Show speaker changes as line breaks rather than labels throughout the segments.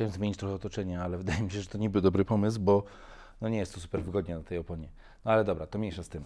Chciałem zmienić trochę otoczenie, ale wydaje mi się, że to nie był dobry pomysł, bo no nie jest to super wygodnie na tej oponie. No ale dobra, to mniejsza z tym.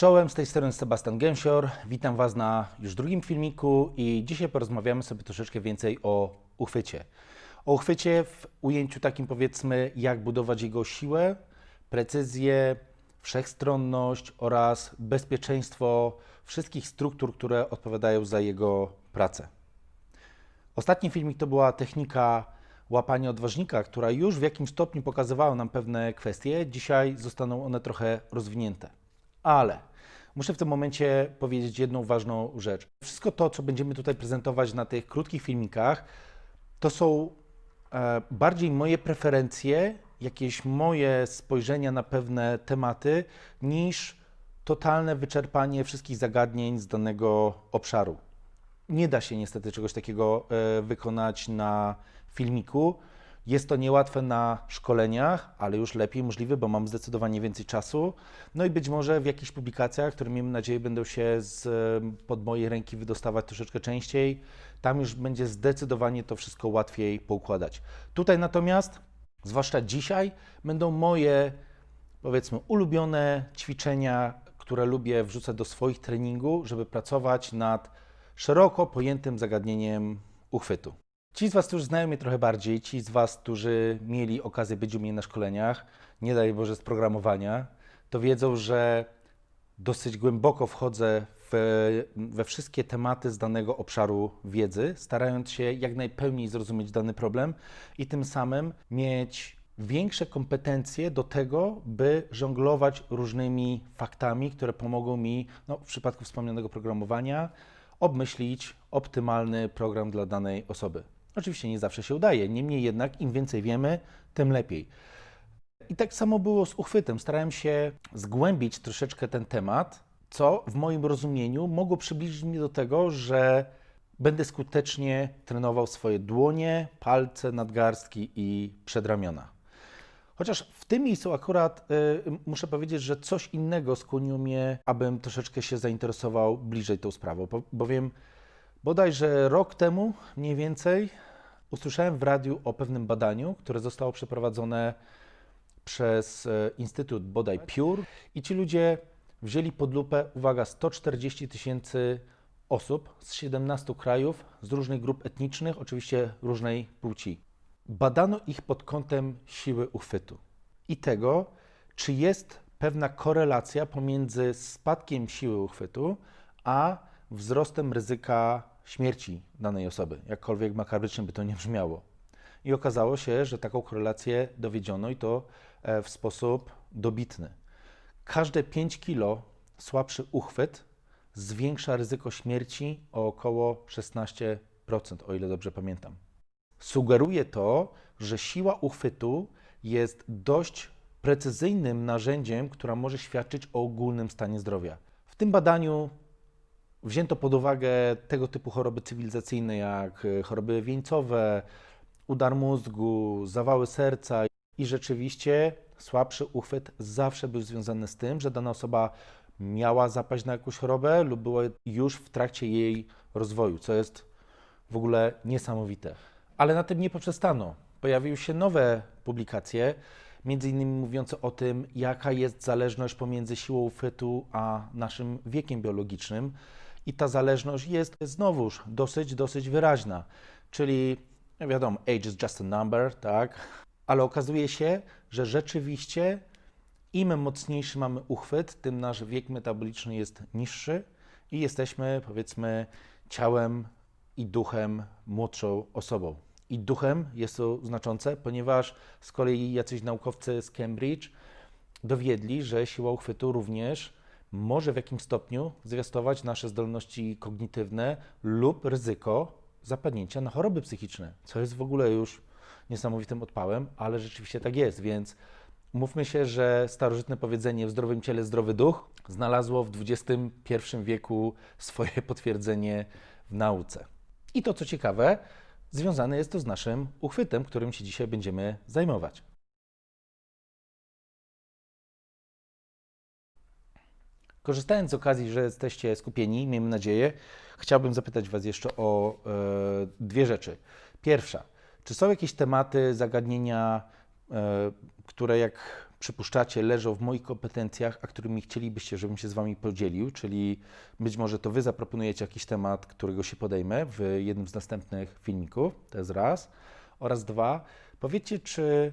Czołem, z tej strony Sebastian Gęsior. Witam Was na już drugim filmiku i dzisiaj porozmawiamy sobie troszeczkę więcej o uchwycie. O uchwycie w ujęciu takim powiedzmy, jak budować jego siłę, precyzję, wszechstronność oraz bezpieczeństwo wszystkich struktur, które odpowiadają za jego pracę. Ostatni filmik to była technika łapania odważnika, która już w jakimś stopniu pokazywała nam pewne kwestie. Dzisiaj zostaną one trochę rozwinięte. Ale muszę w tym momencie powiedzieć jedną ważną rzecz. Wszystko to, co będziemy tutaj prezentować na tych krótkich filmikach, to są e, bardziej moje preferencje, jakieś moje spojrzenia na pewne tematy, niż totalne wyczerpanie wszystkich zagadnień z danego obszaru. Nie da się niestety czegoś takiego e, wykonać na filmiku. Jest to niełatwe na szkoleniach, ale już lepiej możliwe, bo mam zdecydowanie więcej czasu. No i być może w jakichś publikacjach, które miejmy nadzieję będą się z, pod mojej ręki wydostawać troszeczkę częściej, tam już będzie zdecydowanie to wszystko łatwiej poukładać. Tutaj natomiast, zwłaszcza dzisiaj, będą moje powiedzmy ulubione ćwiczenia, które lubię wrzucać do swoich treningu, żeby pracować nad szeroko pojętym zagadnieniem uchwytu. Ci z Was, którzy znają mnie trochę bardziej, ci z Was, którzy mieli okazję być u mnie na szkoleniach, nie daj Boże z programowania, to wiedzą, że dosyć głęboko wchodzę w, we wszystkie tematy z danego obszaru wiedzy, starając się jak najpełniej zrozumieć dany problem i tym samym mieć większe kompetencje do tego, by żonglować różnymi faktami, które pomogą mi, no, w przypadku wspomnianego programowania, obmyślić optymalny program dla danej osoby. Oczywiście nie zawsze się udaje, niemniej jednak im więcej wiemy, tym lepiej. I tak samo było z uchwytem. Starałem się zgłębić troszeczkę ten temat, co w moim rozumieniu mogło przybliżyć mnie do tego, że będę skutecznie trenował swoje dłonie, palce, nadgarstki i przedramiona. Chociaż w tym miejscu akurat y, muszę powiedzieć, że coś innego skłoniło mnie, abym troszeczkę się zainteresował bliżej tą sprawą, bo, bowiem bodajże rok temu mniej więcej usłyszałem w radiu o pewnym badaniu, które zostało przeprowadzone przez e, Instytut bodaj Pure i ci ludzie wzięli pod lupę, uwaga, 140 tysięcy osób z 17 krajów, z różnych grup etnicznych, oczywiście różnej płci. Badano ich pod kątem siły uchwytu i tego, czy jest pewna korelacja pomiędzy spadkiem siły uchwytu, a wzrostem ryzyka śmierci danej osoby, jakkolwiek makabrycznie by to nie brzmiało. I okazało się, że taką korelację dowiedziono i to e, w sposób dobitny. Każde 5 kilo słabszy uchwyt zwiększa ryzyko śmierci o około 16%, o ile dobrze pamiętam. Sugeruje to, że siła uchwytu jest dość precyzyjnym narzędziem, która może świadczyć o ogólnym stanie zdrowia. W tym badaniu wzięto pod uwagę tego typu choroby cywilizacyjne, jak e, choroby wieńcowe, udar mózgu, zawały serca i rzeczywiście słabszy uchwyt zawsze był związany z tym, że dana osoba miała zapaść na jakąś chorobę lub była już w trakcie jej rozwoju, co jest w ogóle niesamowite. Ale na tym nie poprzestano. Pojawiły się nowe publikacje, między innymi mówiące o tym, jaka jest zależność pomiędzy siłą uchwytu a naszym wiekiem biologicznym. I ta zależność jest znowuż dosyć, dosyć wyraźna. Czyli no wiadomo, age is just a number, tak? Ale okazuje się, że rzeczywiście im mocniejszy mamy uchwyt, tym nasz wiek metaboliczny jest niższy i jesteśmy, powiedzmy, ciałem i duchem młodszą osobą. I duchem jest to znaczące, ponieważ z kolei jacyś naukowcy z Cambridge dowiedli, że siła uchwytu również może w jakimś stopniu zwiastować nasze zdolności kognitywne lub ryzyko zapadnięcia na choroby psychiczne, co jest w ogóle już niesamowitym odpałem, ale rzeczywiście tak jest, więc Mówmy się, że starożytne powiedzenie w zdrowym ciele zdrowy duch znalazło w XXI wieku swoje potwierdzenie w nauce. I to, co ciekawe, związane jest to z naszym uchwytem, którym się dzisiaj będziemy zajmować. Korzystając z okazji, że jesteście skupieni, miejmy nadzieję, chciałbym zapytać Was jeszcze o e, dwie rzeczy. Pierwsza, czy są jakieś tematy, zagadnienia, e, które jak przypuszczacie leżą w moich kompetencjach, a którymi chcielibyście, żebym się z Wami podzielił, czyli być może to Wy zaproponujecie jakiś temat, którego się podejmę w jednym z następnych filmików, to jest raz. Oraz dwa, powiedzcie, czy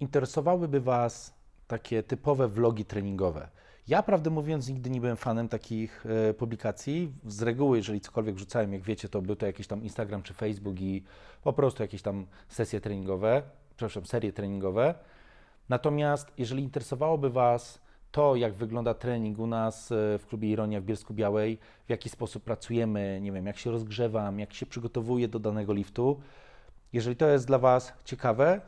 interesowałyby Was takie typowe vlogi treningowe? Ja, prawdę mówiąc, nigdy nie byłem fanem takich e, publikacji. Z reguły, jeżeli cokolwiek wrzucałem, jak wiecie, to był to jakiś tam Instagram czy Facebook i po prostu jakieś tam sesje treningowe, przepraszam, serie treningowe. Natomiast jeżeli interesowałoby Was to, jak wygląda trening u nas e, w klubie Ironia w Bielsku Białej, w jaki sposób pracujemy, nie wiem, jak się rozgrzewam, jak się przygotowuję do danego liftu, jeżeli to jest dla Was ciekawe,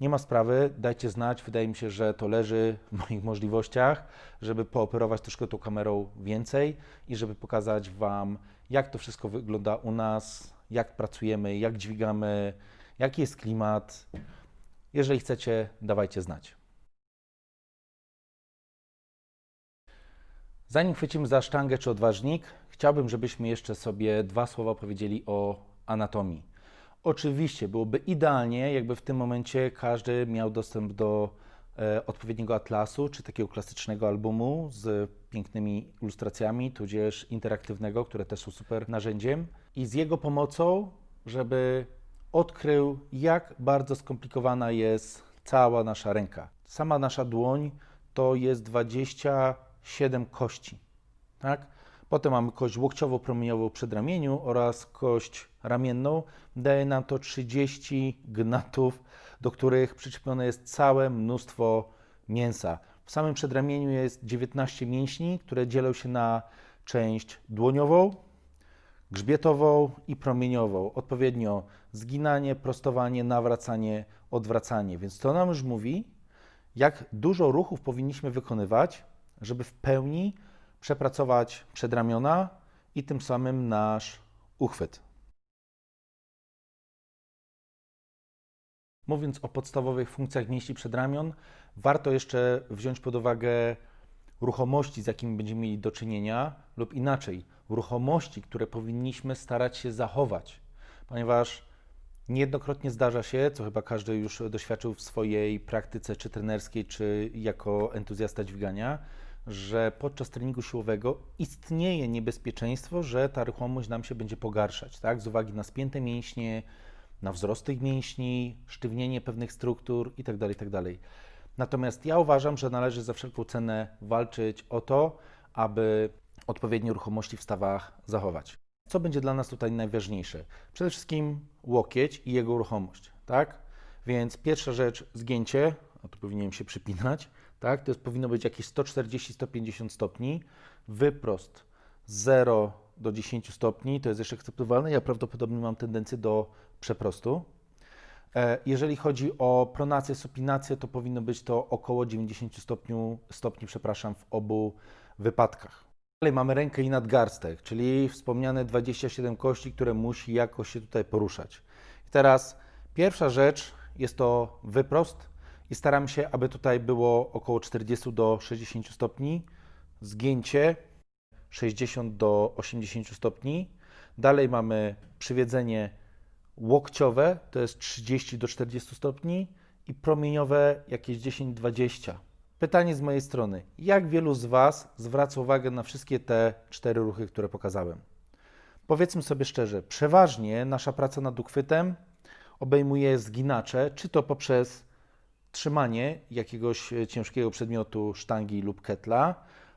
nie ma sprawy, dajcie znać. Wydaje mi się, że to leży w moich możliwościach, żeby pooperować troszkę tą kamerą więcej i żeby pokazać Wam, jak to wszystko wygląda u nas, jak pracujemy, jak dźwigamy, jaki jest klimat. Jeżeli chcecie, dawajcie znać. Zanim chwycimy za sztangę czy odważnik, chciałbym, żebyśmy jeszcze sobie dwa słowa powiedzieli o anatomii. Oczywiście byłoby idealnie, jakby w tym momencie każdy miał dostęp do e, odpowiedniego atlasu, czy takiego klasycznego albumu z pięknymi ilustracjami, tudzież interaktywnego, które też są super narzędziem, i z jego pomocą, żeby odkrył, jak bardzo skomplikowana jest cała nasza ręka. Sama nasza dłoń to jest 27 kości, tak? Potem mamy kość łokciowo-promieniową przy ramieniu oraz kość ramienną. Daje nam to 30 gnatów, do których przyczepione jest całe mnóstwo mięsa. W samym przedramieniu jest 19 mięśni, które dzielą się na część dłoniową, grzbietową i promieniową. Odpowiednio zginanie, prostowanie, nawracanie, odwracanie. Więc to nam już mówi, jak dużo ruchów powinniśmy wykonywać, żeby w pełni przepracować przedramiona i tym samym nasz uchwyt. Mówiąc o podstawowych funkcjach mięśni przedramion, warto jeszcze wziąć pod uwagę ruchomości, z jakimi będziemy mieli do czynienia, lub inaczej, ruchomości, które powinniśmy starać się zachować, ponieważ niejednokrotnie zdarza się, co chyba każdy już doświadczył w swojej praktyce, czy trenerskiej, czy jako entuzjasta dźwigania, że podczas treningu siłowego istnieje niebezpieczeństwo, że ta ruchomość nam się będzie pogarszać, tak? Z uwagi na spięte mięśnie, na wzrost tych mięśni, sztywnienie pewnych struktur itd., itd. Natomiast ja uważam, że należy za wszelką cenę walczyć o to, aby odpowiednie ruchomości w stawach zachować. Co będzie dla nas tutaj najważniejsze? Przede wszystkim łokieć i jego ruchomość, tak? Więc pierwsza rzecz, zgięcie, a tu powinienem się przypinać, tak? To jest, powinno być jakieś 140-150 stopni. Wyprost 0 do 10 stopni to jest jeszcze akceptowalne. Ja prawdopodobnie mam tendencję do przeprostu. E, Jeżeli chodzi o pronację, supinację, to powinno być to około 90 stopniu, stopni, przepraszam, w obu wypadkach. Dalej mamy rękę i nadgarstek, czyli wspomniane 27 kości, które musi jakoś się tutaj poruszać. I teraz pierwsza rzecz jest to wyprost i staram się, aby tutaj było około 40 do 60 stopni, zgięcie 60 do 80 stopni. Dalej mamy przywiedzenie łokciowe, to jest 30 do 40 stopni i promieniowe jakieś 10-20. Pytanie z mojej strony. Jak wielu z Was zwraca uwagę na wszystkie te cztery ruchy, które pokazałem? Powiedzmy sobie szczerze, przeważnie nasza praca nad uchwytem obejmuje zginacze, czy to poprzez trzymanie jakiegoś e, ciężkiego przedmiotu, sztangi lub ketla,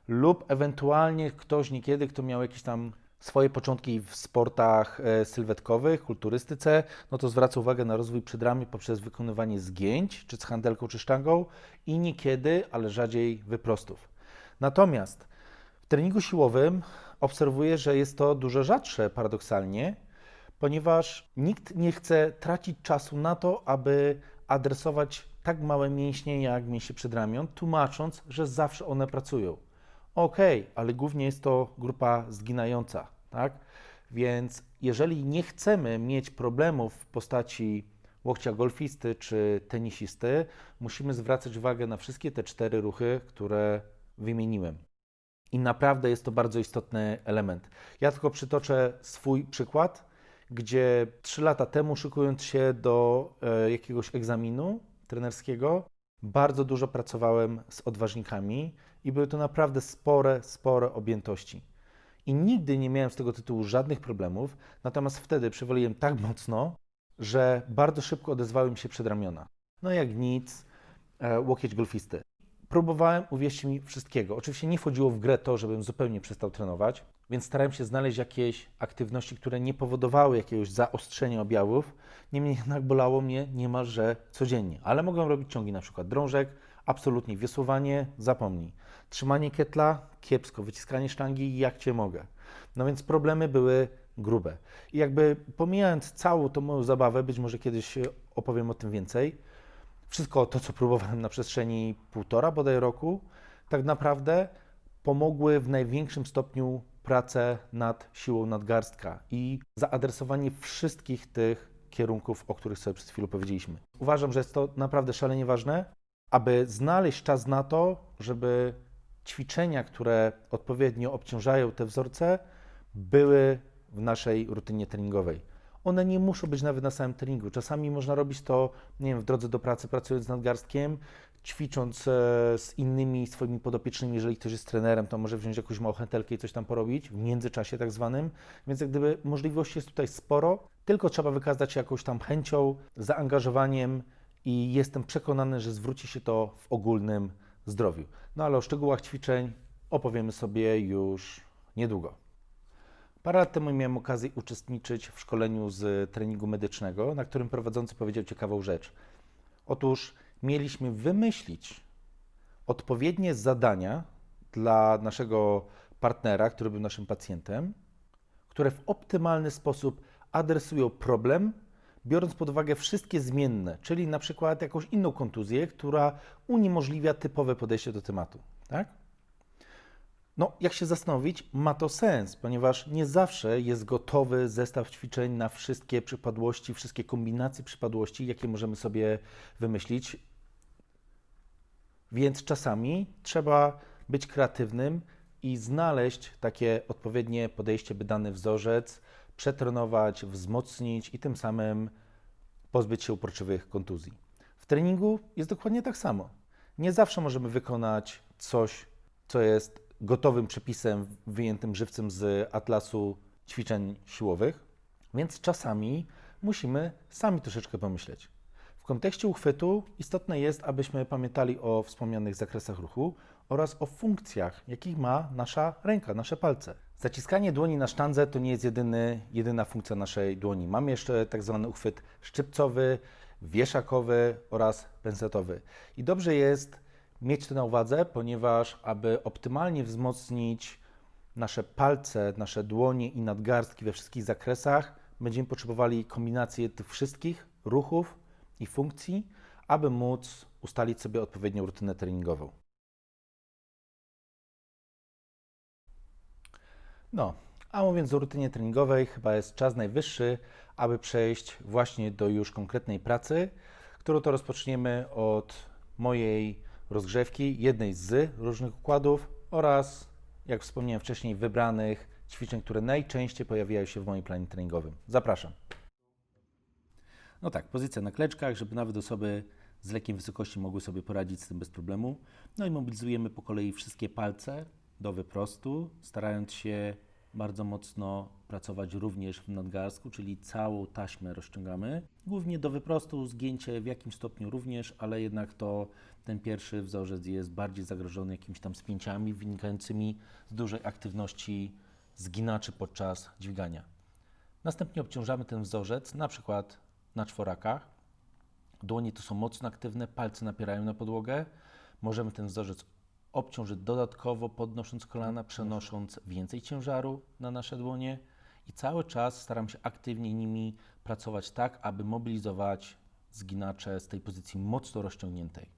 lub ewentualnie ktoś niekiedy, kto miał jakieś tam swoje początki w sportach e, sylwetkowych, kulturystyce, no to zwraca uwagę na rozwój przedramię poprzez wykonywanie zgięć, czy z handelką, czy sztangą i niekiedy, ale rzadziej wyprostów. Natomiast w treningu siłowym obserwuję, że jest to dużo rzadsze paradoksalnie, ponieważ nikt nie chce tracić czasu na to, aby adresować tak małe mięśnie jak mięśnie przedramion, tłumacząc, że zawsze one pracują. Okej, ale głównie jest to grupa zginająca, tak? Więc jeżeli nie chcemy mieć problemów w postaci łokcia golfisty czy tenisisty, musimy zwracać uwagę na wszystkie te cztery ruchy, które wymieniłem. I naprawdę jest to bardzo istotny element. Ja tylko przytoczę swój przykład, gdzie trzy lata temu, szykując się do e, jakiegoś egzaminu trenerskiego, bardzo dużo pracowałem z odważnikami i były to naprawdę spore, spore objętości. I nigdy nie miałem z tego tytułu żadnych problemów, natomiast wtedy przywaliłem tak mocno, że bardzo szybko odezwały mi się przedramiona. No jak nic, e, łokieć golfisty. Próbowałem, uwierzcie mi, wszystkiego. Oczywiście nie wchodziło w grę to, żebym zupełnie przestał trenować, więc starałem się znaleźć jakieś aktywności, które nie powodowały jakiegoś zaostrzenia objawów. Niemniej jednak bolało mnie niemalże codziennie. Ale mogłem robić ciągi na przykład drążek, absolutnie wiosłowanie, zapomnij. Trzymanie kietla, kiepsko, wyciskanie sztangi, jak cię mogę. No więc problemy były grube. I jakby pomijając całą tą moją zabawę, być może kiedyś opowiem o tym więcej, wszystko to, co próbowałem na przestrzeni półtora bodaj roku, tak naprawdę pomogły w największym stopniu prace nad siłą nadgarstka i zaadresowanie wszystkich tych kierunków, o których sobie przed chwilą powiedzieliśmy. Uważam, że jest to naprawdę szalenie ważne, aby znaleźć czas na to, żeby ćwiczenia, które odpowiednio obciążają te wzorce, były w naszej rutynie treningowej. One nie muszą być nawet na samym treningu. Czasami można robić to, nie wiem, w drodze do pracy, pracując z nadgarstkiem, ćwicząc e, z innymi swoimi podopiecznymi. Jeżeli ktoś jest trenerem, to może wziąć jakąś małą chętelkę i coś tam porobić, w międzyczasie tak zwanym. Więc jak gdyby możliwości jest tutaj sporo, tylko trzeba wykazać jakąś tam chęcią, zaangażowaniem i jestem przekonany, że zwróci się to w ogólnym zdrowiu. No ale o szczegółach ćwiczeń opowiemy sobie już niedługo. Parę lat temu miałem okazję uczestniczyć w szkoleniu z treningu medycznego, na którym prowadzący powiedział ciekawą rzecz. Otóż mieliśmy wymyślić odpowiednie zadania dla naszego partnera, który był naszym pacjentem, które w optymalny sposób adresują problem, biorąc pod uwagę wszystkie zmienne, czyli na przykład jakąś inną kontuzję, która uniemożliwia typowe podejście do tematu. Tak? No, jak się zastanowić, ma to sens, ponieważ nie zawsze jest gotowy zestaw ćwiczeń na wszystkie przypadłości, wszystkie kombinacje przypadłości, jakie możemy sobie wymyślić. Więc czasami trzeba być kreatywnym i znaleźć takie odpowiednie podejście, by dany wzorzec przetrenować, wzmocnić i tym samym pozbyć się uporczywych kontuzji. W treningu jest dokładnie tak samo. Nie zawsze możemy wykonać coś, co jest gotowym przepisem wyjętym żywcem z atlasu ćwiczeń siłowych, więc czasami musimy sami troszeczkę pomyśleć. Kontekście uchwytu istotne jest, abyśmy pamiętali o wspomnianych zakresach ruchu oraz o funkcjach, jakich ma nasza ręka, nasze palce. Zaciskanie dłoni na sztandze to nie jest jedyny, jedyna funkcja naszej dłoni. Mamy jeszcze tak zwany uchwyt szczypcowy, wieszakowy oraz pensetowy. I dobrze jest mieć to na uwadze, ponieważ aby optymalnie wzmocnić nasze palce, nasze dłonie i nadgarstki we wszystkich zakresach, będziemy potrzebowali kombinacji tych wszystkich ruchów i funkcji, aby móc ustalić sobie odpowiednią rutynę treningową. No, a mówiąc o rutynie treningowej, chyba jest czas najwyższy, aby przejść właśnie do już konkretnej pracy, którą to rozpoczniemy od mojej rozgrzewki, jednej z różnych układów oraz, jak wspomniałem wcześniej, wybranych ćwiczeń, które najczęściej pojawiają się w moim planie treningowym. Zapraszam. No tak, pozycja na kleczkach, żeby nawet osoby z lekkiej wysokości mogły sobie poradzić z tym bez problemu. No i mobilizujemy po kolei wszystkie palce do wyprostu, starając się bardzo mocno pracować również w nadgarstku, czyli całą taśmę rozciągamy. Głównie do wyprostu, zgięcie w jakimś stopniu również, ale jednak to ten pierwszy wzorzec jest bardziej zagrożony jakimiś tam spięciami wynikającymi z dużej aktywności zginaczy podczas dźwigania. Następnie obciążamy ten wzorzec na przykład na czworakach. Dłonie tu są mocno aktywne, palce napierają na podłogę. Możemy ten wzorzec obciążyć dodatkowo, podnosząc kolana, przenosząc więcej ciężaru na nasze dłonie i cały czas staram się aktywnie nimi pracować tak, aby mobilizować zginacze z tej pozycji mocno rozciągniętej.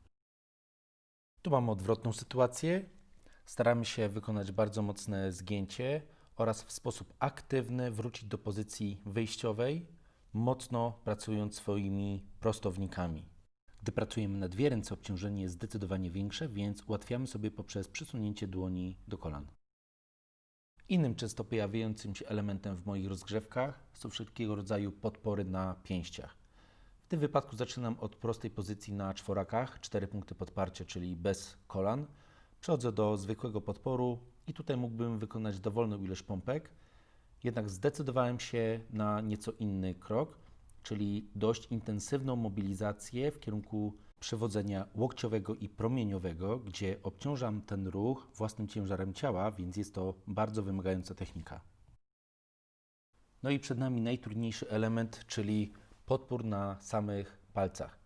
Tu mamy odwrotną sytuację. Staramy się wykonać bardzo mocne zgięcie oraz w sposób aktywny wrócić do pozycji wyjściowej, mocno pracując swoimi prostownikami. Gdy pracujemy na dwie ręce, obciążenie jest zdecydowanie większe, więc ułatwiamy sobie poprzez przesunięcie dłoni do kolan. Innym często pojawiającym się elementem w moich rozgrzewkach są wszelkiego rodzaju podpory na pięściach. W tym wypadku zaczynam od prostej pozycji na czworakach, 4 punkty podparcia, czyli bez kolan. Przechodzę do zwykłego podporu i tutaj mógłbym wykonać dowolną ilość pompek, jednak zdecydowałem się na nieco inny krok, czyli dość intensywną mobilizację w kierunku przewodzenia łokciowego i promieniowego, gdzie obciążam ten ruch własnym ciężarem ciała, więc jest to bardzo wymagająca technika. No i przed nami najtrudniejszy element, czyli podpór na samych palcach.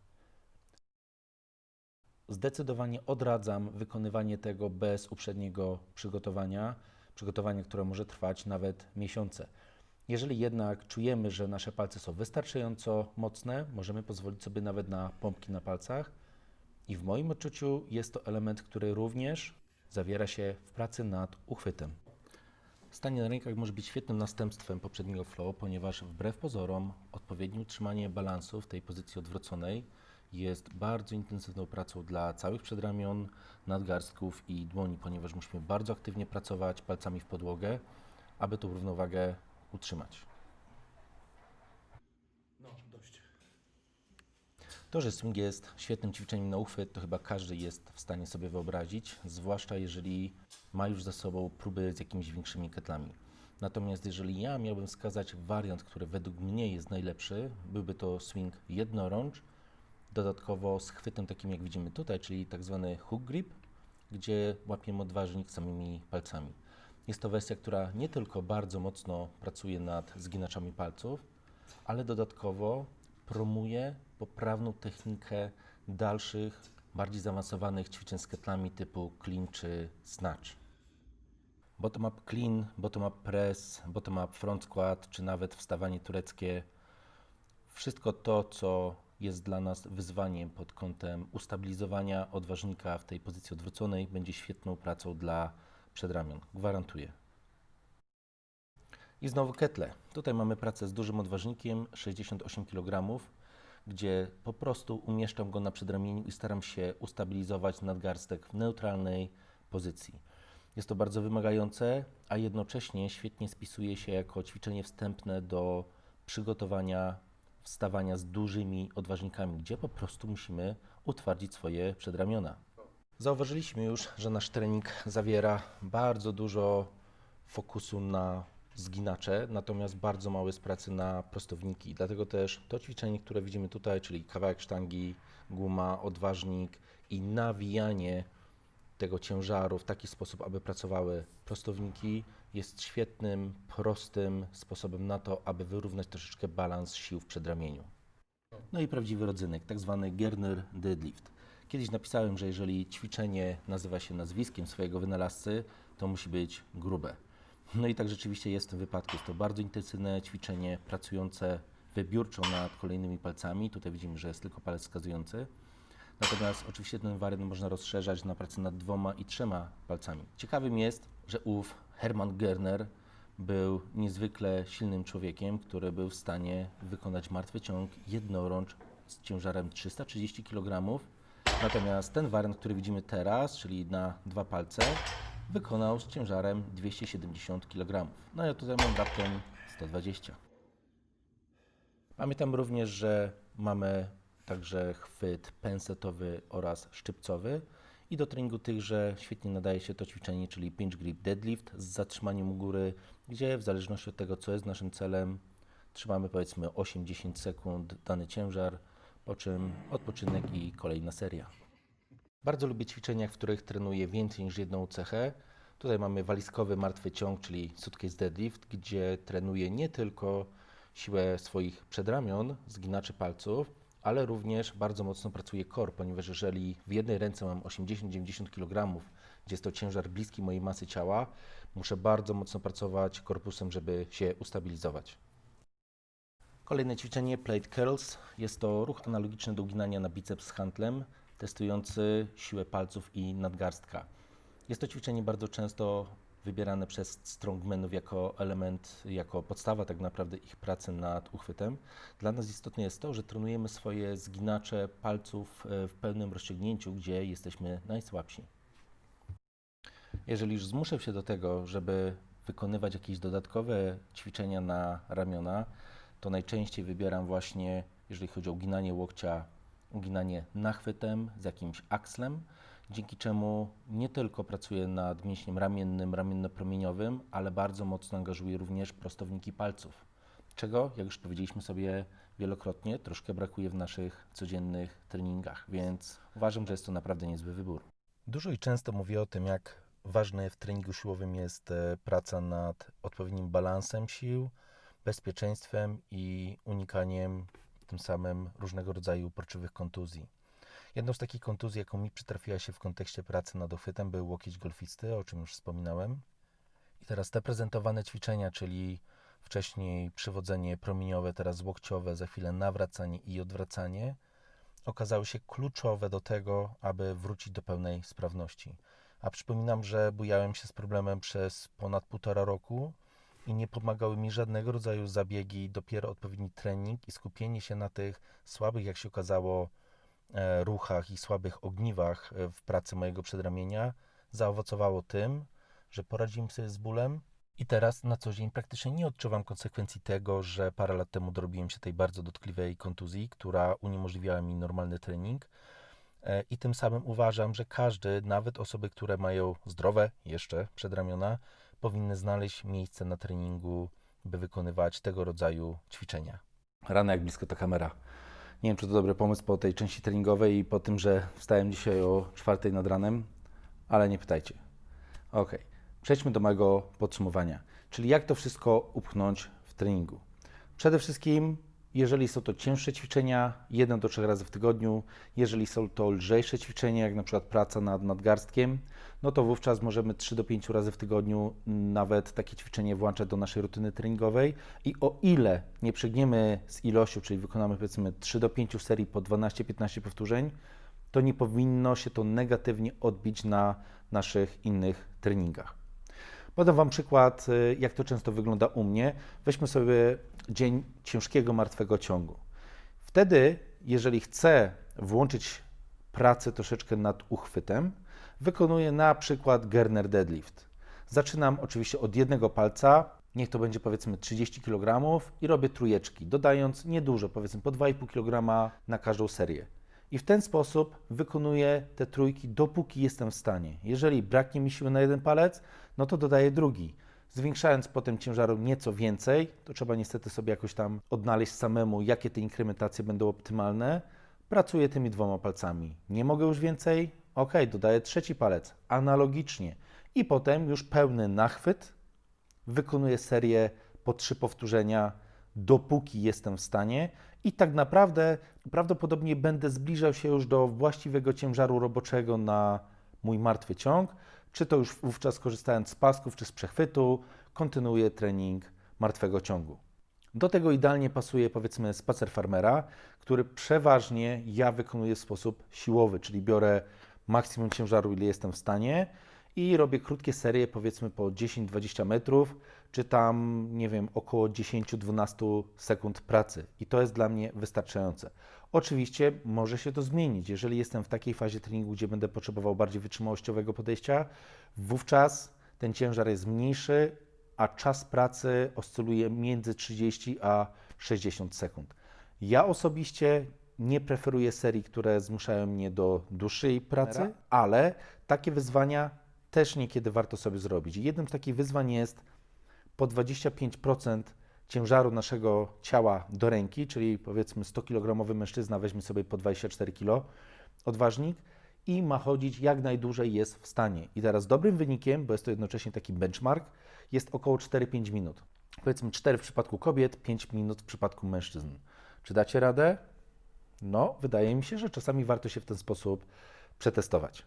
Zdecydowanie odradzam wykonywanie tego bez uprzedniego przygotowania, przygotowania, które może trwać nawet miesiące. Jeżeli jednak czujemy, że nasze palce są wystarczająco mocne, możemy pozwolić sobie nawet na pompki na palcach. I w moim odczuciu jest to element, który również zawiera się w pracy nad uchwytem. Stanie na rękach może być świetnym następstwem poprzedniego flow, ponieważ wbrew pozorom odpowiednie utrzymanie balansu w tej pozycji odwróconej jest bardzo intensywną pracą dla całych przedramion, nadgarstków i dłoni, ponieważ musimy bardzo aktywnie pracować palcami w podłogę, aby tą równowagę utrzymać.
No, dość.
To, że swing jest świetnym ćwiczeniem na uchwyt, to chyba każdy jest w stanie sobie wyobrazić, zwłaszcza jeżeli ma już za sobą próby z jakimiś większymi ketlami. Natomiast jeżeli ja miałbym wskazać wariant, który według mnie jest najlepszy, byłby to swing jednorącz, dodatkowo z chwytem takim jak widzimy tutaj, czyli tak zwany hook grip, gdzie łapiemy odważnik samymi palcami. Jest to wersja, która nie tylko bardzo mocno pracuje nad zginaczami palców, ale dodatkowo promuje poprawną technikę dalszych, bardziej zaawansowanych ćwiczeń z ketlami typu clean czy snatch. Bottom-up clean, bottom-up press, bottom-up front squat, czy nawet wstawanie tureckie. Wszystko to, co jest dla nas wyzwaniem pod kątem ustabilizowania odważnika w tej pozycji odwróconej, będzie świetną pracą dla przedramion. Gwarantuję. I znowu ketle. Tutaj mamy pracę z dużym odważnikiem, 68 kg, gdzie po prostu umieszczam go na przedramieniu i staram się ustabilizować nadgarstek w neutralnej pozycji. Jest to bardzo wymagające, a jednocześnie świetnie spisuje się jako ćwiczenie wstępne do przygotowania wstawania z dużymi odważnikami, gdzie po prostu musimy utwardzić swoje przedramiona. Zauważyliśmy już, że nasz trening zawiera bardzo dużo fokusu na zginacze, natomiast bardzo mało jest pracy na prostowniki. Dlatego też to ćwiczenie, które widzimy tutaj, czyli kawałek sztangi, guma, odważnik i nawijanie tego ciężaru w taki sposób, aby pracowały prostowniki, jest świetnym, prostym sposobem na to, aby wyrównać troszeczkę balans sił w przedramieniu. No i prawdziwy rodzynek, tak zwany Gerner deadlift. Kiedyś napisałem, że jeżeli ćwiczenie nazywa się nazwiskiem swojego wynalazcy, to musi być grube. No i tak rzeczywiście jest w tym wypadku. Jest to bardzo intensywne ćwiczenie pracujące wybiórczo nad kolejnymi palcami. Tutaj widzimy, że jest tylko palec wskazujący. Natomiast oczywiście ten wariant można rozszerzać na pracę nad dwoma i trzema palcami. Ciekawym jest, że ów Hermann Gerner był niezwykle silnym człowiekiem, który był w stanie wykonać martwy ciąg jednorącz z ciężarem 330 kg. Natomiast ten wariant, który widzimy teraz, czyli na dwa palce, wykonał z ciężarem 270 kg. No ja tutaj mam raptem 120. Pamiętam również, że mamy także chwyt pensetowy oraz szczypcowy i do treningu tychże świetnie nadaje się to ćwiczenie, czyli pinch grip deadlift z zatrzymaniem u góry, gdzie w zależności od tego, co jest naszym celem, trzymamy powiedzmy 8-10 sekund dany ciężar, po czym odpoczynek i kolejna seria. Bardzo lubię ćwiczenia, w których trenuję więcej niż jedną cechę. Tutaj mamy walizkowy martwy ciąg, czyli suitcase deadlift, gdzie trenuję nie tylko siłę swoich przedramion, zginaczy palców, ale również bardzo mocno pracuję core, ponieważ jeżeli w jednej ręce mam 80-90 kg, gdzie jest to ciężar bliski mojej masy ciała, muszę bardzo mocno pracować korpusem, żeby się ustabilizować. Kolejne ćwiczenie Plate Curls. Jest to ruch analogiczny do uginania na biceps z handlem, testujący siłę palców i nadgarstka. Jest to ćwiczenie bardzo często wybierane przez strongmenów jako element, jako podstawa tak naprawdę ich pracy nad uchwytem. Dla nas istotne jest to, że trenujemy swoje zginacze palców e, w pełnym rozciągnięciu, gdzie jesteśmy najsłabsi. Jeżeli już zmuszę się do tego, żeby wykonywać jakieś dodatkowe ćwiczenia na ramiona, to najczęściej wybieram właśnie, jeżeli chodzi o uginanie łokcia, uginanie nachwytem z jakimś akslem, dzięki czemu nie tylko pracuję nad mięśniem ramiennym, ramienno-promieniowym, ale bardzo mocno angażuję również prostowniki palców, czego, jak już powiedzieliśmy sobie wielokrotnie, troszkę brakuje w naszych codziennych treningach, więc uważam, że jest to naprawdę niezły wybór. Dużo i często mówię o tym, jak ważne w treningu siłowym jest e, praca nad odpowiednim balansem sił, bezpieczeństwem i unikaniem tym samym różnego rodzaju porczywych kontuzji. Jedną z takich kontuzji, jaką mi przytrafiła się w kontekście pracy nad uchwytem, był łokieć golfisty, o czym już wspominałem. I teraz te prezentowane ćwiczenia, czyli wcześniej przywodzenie promieniowe, teraz łokciowe, za chwilę nawracanie i odwracanie, okazały się kluczowe do tego, aby wrócić do pełnej sprawności. A przypominam, że bujałem się z problemem przez ponad półtora roku i nie pomagały mi żadnego rodzaju zabiegi, dopiero odpowiedni trening i skupienie się na tych słabych, jak się okazało, ruchach i słabych ogniwach e, w pracy mojego przedramienia zaowocowało tym, że poradziłem sobie z bólem i teraz na co dzień praktycznie nie odczuwam konsekwencji tego, że parę lat temu dorobiłem się tej bardzo dotkliwej kontuzji, która uniemożliwiała mi normalny trening. E, I tym samym uważam, że każdy, nawet osoby, które mają zdrowe jeszcze przedramiona, powinny znaleźć miejsce na treningu, by wykonywać tego rodzaju ćwiczenia. Rano jak blisko ta kamera. Nie wiem, czy to dobry pomysł po tej części treningowej i po tym, że wstałem dzisiaj o czwartej nad ranem, ale nie pytajcie. Ok, przejdźmy do mojego podsumowania. Czyli jak to wszystko upchnąć w treningu. Przede wszystkim, jeżeli są to cięższe ćwiczenia, jeden do trzech razy w tygodniu, jeżeli są to lżejsze ćwiczenia, jak na przykład praca nad nadgarstkiem, no to wówczas możemy 3 do 5 razy w tygodniu nawet takie ćwiczenie włączać do naszej rutyny treningowej i o ile nie przegniemy z ilością, czyli wykonamy powiedzmy 3 do 5 serii po 12-15 powtórzeń, to nie powinno się to negatywnie odbić na naszych innych treningach. Podam Wam przykład, y, jak to często wygląda u mnie. Weźmy sobie dzień ciężkiego martwego ciągu. Wtedy, jeżeli chcę włączyć pracę troszeczkę nad uchwytem, wykonuję na przykład Gerner deadlift. Zaczynam oczywiście od jednego palca, niech to będzie powiedzmy 30 kg i robię trójeczki, dodając niedużo, powiedzmy po 2,5 kg na każdą serię. I w ten sposób wykonuję te trójki, dopóki jestem w stanie. Jeżeli braknie mi siły na jeden palec, no to dodaję drugi. Zwiększając potem ciężaru nieco więcej, to trzeba niestety sobie jakoś tam odnaleźć samemu, jakie te inkrementacje będą optymalne. Pracuję tymi dwoma palcami. Nie mogę już więcej? Ok, dodaję trzeci palec, analogicznie. I potem już pełny nachwyt. Wykonuję serię po trzy powtórzenia, dopóki jestem w stanie. I tak naprawdę prawdopodobnie będę zbliżał się już do właściwego ciężaru roboczego na mój martwy ciąg, czy to już wówczas korzystając z pasków czy z przechwytu, kontynuuję trening martwego ciągu. Do tego idealnie pasuje powiedzmy spacer farmera, który przeważnie ja wykonuję w sposób siłowy, czyli biorę maksimum ciężaru, ile jestem w stanie i robię krótkie serie, powiedzmy po 10-20 metrów, czy tam, nie wiem, około 10-12 sekund pracy. I to jest dla mnie wystarczające. Oczywiście może się to zmienić. Jeżeli jestem w takiej fazie treningu, gdzie będę potrzebował bardziej wytrzymałościowego podejścia, wówczas ten ciężar jest mniejszy, a czas pracy oscyluje między 30 a 60 sekund. Ja osobiście nie preferuję serii, które zmuszają mnie do dłuższej pracy, ale takie wyzwania też niekiedy warto sobie zrobić. Jednym z takich wyzwań jest po 25% ciężaru naszego ciała do ręki, czyli powiedzmy 100 kg mężczyzna weźmie sobie po 24 kg, odważnik i ma chodzić jak najdłużej jest w stanie. I teraz dobrym wynikiem, bo jest to jednocześnie taki benchmark, jest około 4-5 minut. Powiedzmy 4 w przypadku kobiet, 5 minut w przypadku mężczyzn. Czy dacie radę? No, wydaje mi się, że czasami warto się w ten sposób przetestować.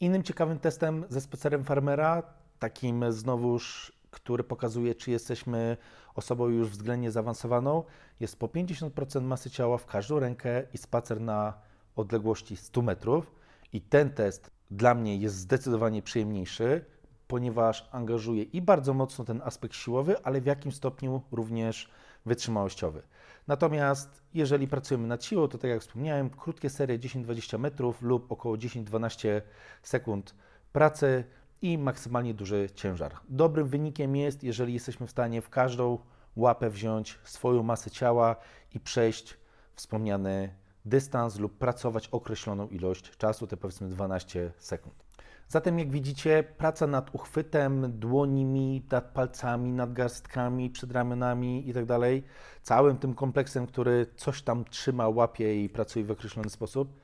Innym ciekawym testem ze spacerem farmera, takim znowuż który pokazuje, czy jesteśmy osobą już względnie zaawansowaną, jest po 50% masy ciała w każdą rękę i spacer na odległości 100 metrów. I ten test dla mnie jest zdecydowanie przyjemniejszy, ponieważ angażuje i bardzo mocno ten aspekt siłowy, ale w jakim stopniu również wytrzymałościowy. Natomiast jeżeli pracujemy nad siłą, to tak jak wspomniałem, krótkie serie 10-20 metrów lub około 10-12 sekund pracy i maksymalnie duży ciężar. Dobrym wynikiem jest, jeżeli jesteśmy w stanie w każdą łapę wziąć swoją masę ciała i przejść wspomniany dystans lub pracować określoną ilość czasu, te powiedzmy 12 sekund. Zatem, jak widzicie, praca nad uchwytem, dłonimi, nad palcami, nad garstkami, przed ramionami itd., całym tym kompleksem, który coś tam trzyma, łapie i pracuje w określony sposób,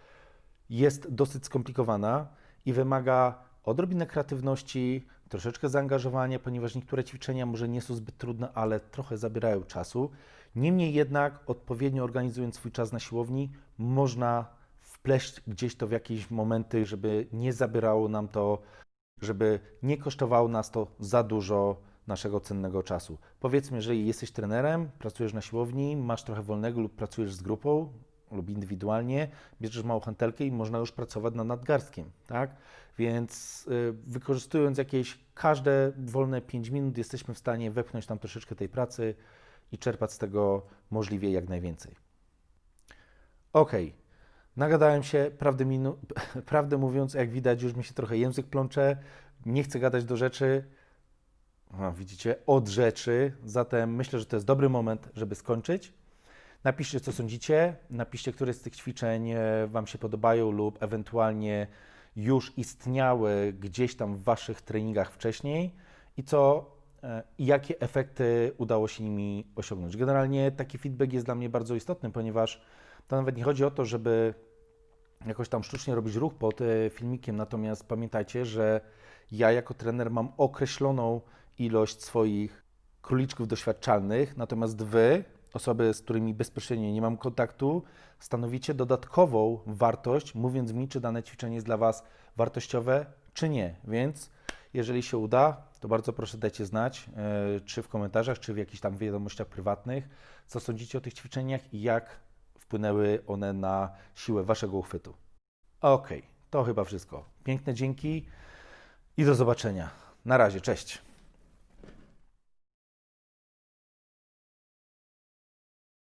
jest dosyć skomplikowana i wymaga odrobinę kreatywności, troszeczkę zaangażowania, ponieważ niektóre ćwiczenia może nie są zbyt trudne, ale trochę zabierają czasu. Niemniej jednak, odpowiednio organizując swój czas na siłowni, można wpleść gdzieś to w jakieś momenty, żeby nie zabierało nam to, żeby nie kosztowało nas to za dużo naszego cennego czasu. Powiedzmy, jeżeli jesteś trenerem, pracujesz na siłowni, masz trochę wolnego lub pracujesz z grupą lub indywidualnie, bierzesz małą hantelkę i można już pracować nad nadgarstkiem, tak? Więc y, wykorzystując jakieś każde wolne 5 minut, jesteśmy w stanie wepchnąć tam troszeczkę tej pracy i czerpać z tego możliwie jak najwięcej. Okej, nagadałem się, prawdę, minu- prawdę mówiąc, jak widać, już mi się trochę język plącze, nie chcę gadać do rzeczy, widzicie, od rzeczy, zatem myślę, że to jest dobry moment, żeby skończyć. Napiszcie, co sądzicie, napiszcie, które z tych ćwiczeń e, Wam się podobają lub ewentualnie już istniały gdzieś tam w Waszych treningach wcześniej i co e, i jakie efekty udało się nimi osiągnąć. Generalnie taki feedback jest dla mnie bardzo istotny, ponieważ to nawet nie chodzi o to, żeby jakoś tam sztucznie robić ruch pod e, filmikiem, natomiast pamiętajcie, że ja jako trener mam określoną ilość swoich króliczków doświadczalnych, natomiast Wy, osoby, z którymi bezpośrednio nie mam kontaktu, stanowicie dodatkową wartość, mówiąc mi, czy dane ćwiczenie jest dla Was wartościowe, czy nie. Więc jeżeli się uda, to bardzo proszę dajcie znać, e, czy w komentarzach, czy w jakichś tam wiadomościach prywatnych, co sądzicie o tych ćwiczeniach i jak wpłynęły one na siłę Waszego uchwytu. Okej, to chyba wszystko. Piękne dzięki i do zobaczenia. Na razie, cześć.